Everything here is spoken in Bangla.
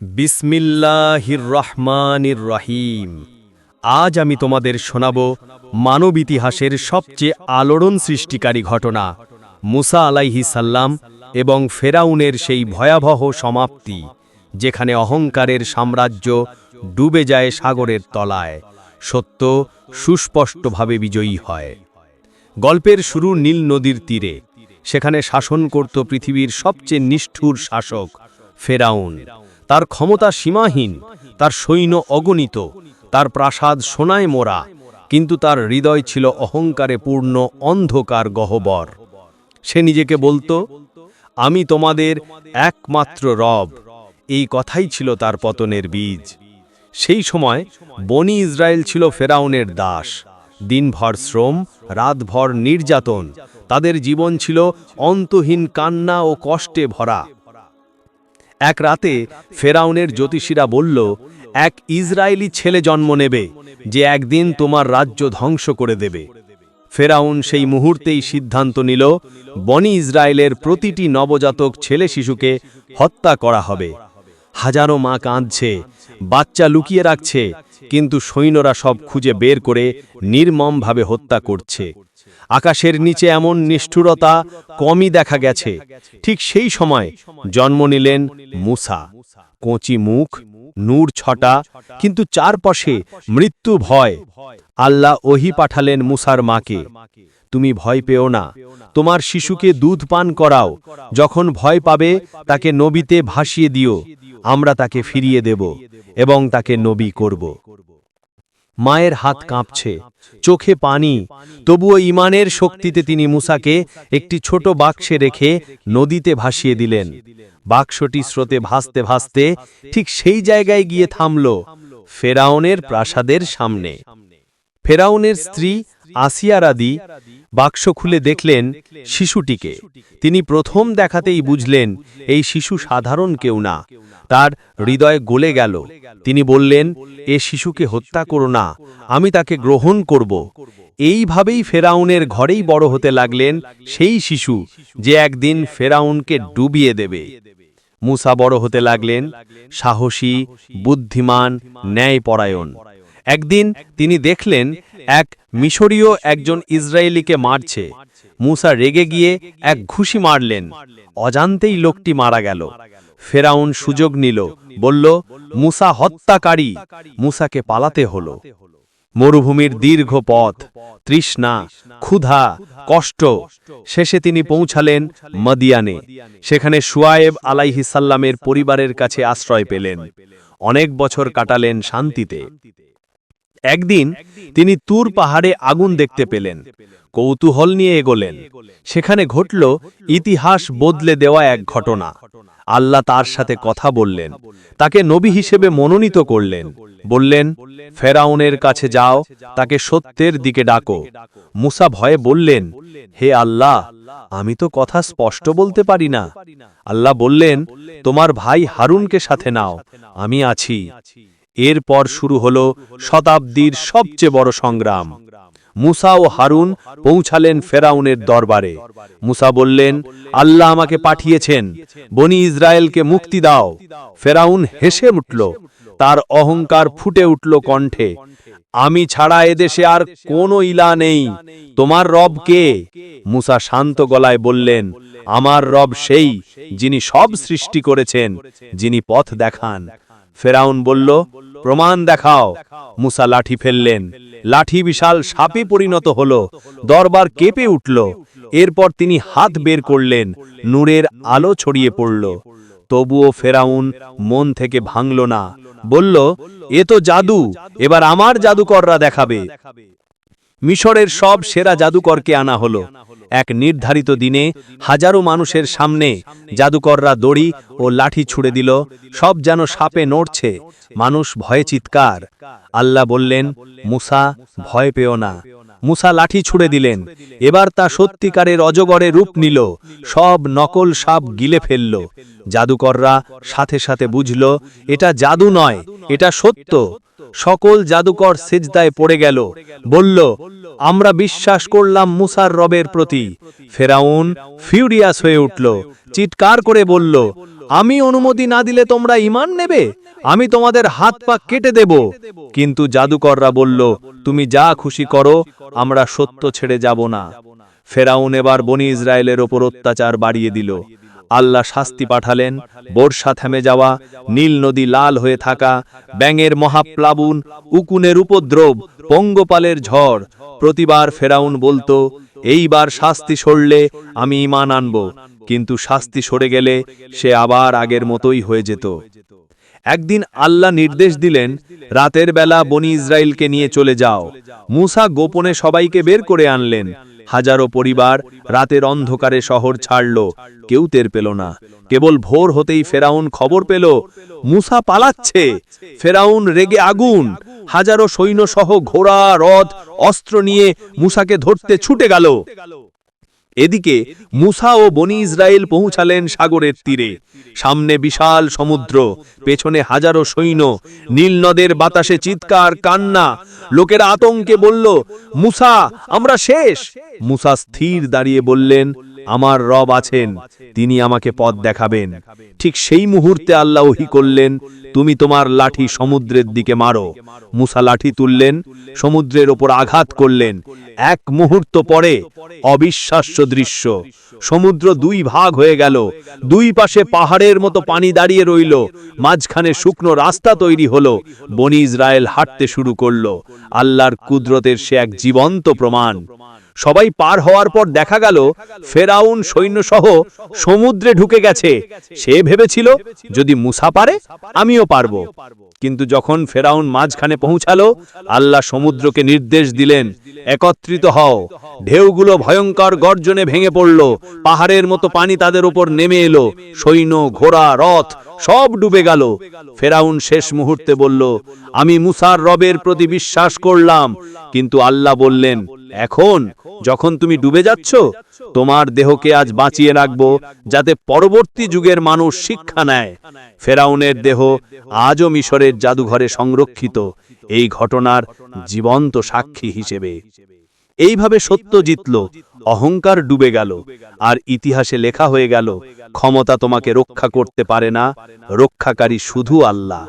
বিসমিল্লাহির রহমানির রহিম আজ আমি তোমাদের শোনাব মানব ইতিহাসের সবচেয়ে আলোড়ন সৃষ্টিকারী ঘটনা, মুসা আলাইহি সাল্লাম এবং ফেরাউনের সেই ভয়াবহ সমাপ্তি, যেখানে অহংকারের সাম্রাজ্য ডুবে যায় সাগরের তলায়, সত্য সুস্পষ্টভাবে বিজয়ী হয়। গল্পের শুরু নীল নদীর তীরে, সেখানে শাসন করত পৃথিবীর সবচেয়ে নিষ্ঠুর শাসক ফেরাউন। তার ক্ষমতা সীমাহীন, তার সৈন্য অগণিত, তার প্রাসাদ সোনায় মোরা, কিন্তু তার হৃদয় ছিল অহংকারে পূর্ণ অন্ধকার গহ্বর। সে নিজেকে বলতো, আমি তোমাদের একমাত্র রব। এই কথাই ছিল তার পতনের বীজ। সেই সময় বনি ইসরায়েল ছিল ফেরাউনের দাস। দিনভর শ্রম, রাতভর নির্যাতন, তাদের জীবন ছিল অন্তহীন কান্না ও কষ্টে ভরা। এক রাতে ফেরাউনের জ্যোতিষীরা বলল, এক ইসরায়েলি ছেলে জন্ম নেবে, যে একদিন তোমার রাজ্য ধ্বংস করে দেবে। ফেরাউন সেই মুহূর্তেই সিদ্ধান্ত নিল, বনি ইসরায়েলের প্রতিটি নবজাতক ছেলে শিশুকে হত্যা করা হবে। হাজারো মা কাঁদছে, বাচ্চা লুকিয়ে রাখছে, কিন্তু সৈন্যরা সব খুঁজে বের করে নির্মমভাবে হত্যা করছে। আকাশের নিচে এমন নিষ্ঠুরতা কমই দেখা গেছে। ঠিক সেই সময় জন্ম নিলেন মুসা। কচি মুখ, নূর ছটা, কিন্তু চারপাশে মৃত্যু ভয়। আল্লাহ ওহি পাঠালেন মুসার মাকে, তুমি ভয় পেও না। তোমার শিশুকে দুধ পান করাও। যখন ভয় পাবে, তাকে নবীতে ভাসিয়ে দিও। আমরা তাকে ফিরিয়ে দেব এবং তাকে নবী করব। মায়ের হাত কাঁপছে, চোখে পানি। তবুও ইমানের শক্তিতে তিনি মুসাকে একটি ছোট বাক্সে রেখে নদীতে ভাসিয়ে দিলেন। বাক্সটি স্রোতে ভাসতে ভাসতে ঠিক সেই জায়গায় গিয়ে থামল ফেরাউনের প্রাসাদের সামনে। ফেরাউনের স্ত্রী আসিয়ারাদি বাক্স খুলে দেখলেন শিশুটিকে। তিনি প্রথম দেখাতেই বুঝলেন, এই শিশু সাধারণ কেউ না। তার হৃদয় গলে গেল। তিনি বললেন, এ শিশুকে হত্যা করো না, আমি তাকে গ্রহণ করব। এইভাবেই ফেরাউনের ঘরেই বড় হতে লাগলেন সেই শিশু, যে একদিন ফেরাউনকে ডুবিয়ে দেবে। মুসা বড় হতে লাগলেন, সাহসী, বুদ্ধিমান, ন্যায়পরায়ণ। একদিন তিনি দেখলেন এক মিশরীয় একজন ইসরায়েলিকে মারছে। মুসা রেগে গিয়ে এক ঘুষি মারলেন। অজান্তেই লোকটি মারা গেল। ফেরাউন সুযোগ নিল। বলল, মুসা হত্যাকারী। মুসাকে পালাতে হলো। মরুভূমির দীর্ঘ পথ, তৃষ্ণা, ক্ষুধা, কষ্ট, শেষে তিনি পৌঁছালেন মদিয়ানে। সেখানে সুয়ায়েব আলাইহিসাল্লামের পরিবারের কাছে আশ্রয় পেলেন। অনেক বছর কাটালেন শান্তিতে। একদিন তিনি তুর পাহাড়ে আগুন দেখতে পেলেন। কৌতূহল নিয়ে এগোলেন। সেখানে ঘটল ইতিহাস বদলে দেওয়া এক ঘটনা। আল্লাহ তার সাথে কথা বললেন। তাকে নবী হিসেবে মনোনীত করলেন। বললেন, ফেরাউনের কাছে যাও, তাকে সত্যের দিকে ডাকো। মুসা ভয়ে বললেন, হে আল্লাহ, আমি তো কথা স্পষ্ট বলতে পারি না। আল্লাহ বললেন, তোমার ভাই হারুনকে সাথে নাও, আমি আছি। এরপর শুরু হল শতাব্দীর সবচেয়ে বড় সংগ্রাম। মুসা ও হারুন পৌঁছালেন ফেরাউনের দরবারে। মুসা বললেন, আল্লাহ আমাকে পাঠিয়েছেন, বনি ইসরায়েলকে মুক্তি দাও। ফেরাউন হেসে উঠল, তার অহংকার ফুটে উঠল কণ্ঠে, আমি ছাড়া এদেশে আর কোনো ইলা নেই, তোমার রব কে? মুসা শান্ত গলায় বললেন, আমার রব সেই যিনি সব সৃষ্টি করেছেন, যিনি পথ দেখান। ফেরাউন বলল প্রমাণ দেখাও। মুসা লাঠি ফেললেন। লাঠি বিশাল সাপে পরিণত হল। দরবার কেঁপে উঠল। এরপর তিনি হাত বের করলেন। নূরের আলো ছড়িয়ে পড়ল। তবুও ফেরাউন মন থেকে ভাঙল না। বলল, এ তো জাদু। এবার আমার জাদুকররা দেখাবে। মিশরের সব সেরা জাদুকরকে আনা হলো। এক নির্ধারিত দিনে হাজারো মানুষের সামনে জাদুকররা দড়ি ও লাঠি ছুড়ে দিল, সব যেন সাপে নড়ছে, মানুষ ভয়ে চিৎকার। আল্লাহ বললেন, মুসা, ভয় পেও না। মুসা লাঠি ছুড়ে দিলেন। এবার তা সত্যিকারের অজগরে রূপ নিল। সব নকল সাপ গিলে ফেলল। জাদুকররা সাথে সাথে বুঝল, এটা জাদু নয়, এটা সত্য। সকল জাদুকর সেজদায় পড়ে গেল। বলল, আমরা বিশ্বাস করলাম মুসার রবের প্রতি। ফেরাউন ফিউরিয়াস হয়ে উঠল, চিৎকার করে বলল, আমি অনুমতি না দিলে তোমরা ইমান নেবে? আমি তোমাদের হাত পা কেটে দেব। কিন্তু জাদুকররা বলল, তুমি যা খুশি করো, আমরা সত্য ছেড়ে যাব না। ফেরাউন এবার বনি ইসরায়েলের ওপর অত্যাচার বাড়িয়ে দিল। আল্লাহ শাস্তি পাঠালেন, বর্ষা থেমে যাওয়া, নীল নদী লাল হয়ে থাকা, ব্যাঙের মহাপ্লাবন, উকুনের উপদ্রব, পঙ্গপালের ঝড়। প্রতিবার ফেরাউন বলতো, এইবার শাস্তি সরলে আমি ইমান আনব। কিন্তু শাস্তি সরে গেলে সে আবার আগের মতোই হয়ে যেত। একদিন আল্লাহ নির্দেশ দিলেন, রাতের বেলা বনি ইসরায়েলকে নিয়ে চলে যাও। মুসা গোপনে সবাইকে বের করে আনলেন। হাজারো পরিবার রাতের অন্ধকারে শহর ছাড়ল, কেউ টের পেল না। কেবল ভোর হতেই ফেরাউন খবর পেল, মুসা পালাচ্ছে। ফেরাউন রেগে আগুন। হাজারো সৈন্য সহ ঘোড়া, রথ, অস্ত্র নিয়ে মুসাকে ধরতে ছুটে গেল। এদিকে মুসা ও বনি ইসরায়েল পৌঁছালেন সাগরের তীরে। সামনে বিশাল সমুদ্র, পেছনে হাজারো সৈন্য নীলনদের বাতাসে চিৎকার, কান্না। লোকের আতঙ্কে বলল, মুসা, আমরা শেষ। মুসা স্থির দাঁড়িয়ে বললেন আমার রব আছেন তিনি আমাকে পথ দেখাবেন। ঠিক সেই মুহূর্তে আল্লাহ ওহি করলেন তুমি তোমার লাঠি সমুদ্রের দিকে মারো। মুসা লাঠি তুললেন সমুদ্রের ওপর আঘাত করলেন। এক মুহূর্ত পরে অবিশ্বাস্য দৃশ্য সমুদ্র দুই ভাগ হয়ে গেল। দুই পাশে পাহাড়ের মতো পানি দাঁড়িয়ে রইল। মাঝখানে শুকনো রাস্তা তৈরি হলো। বনি ইসরায়েল হাঁটতে শুরু করল। আল্লাহর কুদরতের সে এক জীবন্ত প্রমাণ। সবাই পার হওয়ার পর দেখা গেল ফেরাউন সৈন্যসহ সমুদ্রে ঢুকে গেছে। সে ভেবেছিল, যদি মুসা পারে, আমিও পারব। কিন্তু যখন ফেরাউন মাঝখানে পৌঁছালো, আল্লাহ সমুদ্রকে নির্দেশ দিলেন, একত্রিত হও। ঢেউগুলো ভয়ঙ্কর গর্জনে ভেঙে পড়ল, পাহাড়ের মতো পানি তাদের উপর নেমে এলো, সৈন্য, ঘোড়া, রথ, সব ডুবে গেল। ফেরাউন শেষ মুহূর্তে বলল, আমি মুসার রবের প্রতি বিশ্বাস করলাম, কিন্তু আল্লাহ বললেন এখন যখন তুমি ডুবে যাচ্ছ তোমার দেহকে আজ বাঁচিয়ে রাখব যাতে পরবর্তী যুগের মানুষ শিক্ষা নেয়। ফেরাউনের দেহ আজও মিশরের জাদুঘরে সংরক্ষিত। এই ঘটনার জীবন্ত সাক্ষী হিসেবে। এইভাবে সত্য জিতল অহংকার ডুবে গেল আর ইতিহাসে লেখা হয়ে গেল ক্ষমতা তোমাকে রক্ষা করতে পারে না রক্ষাকারী শুধু আল্লাহ।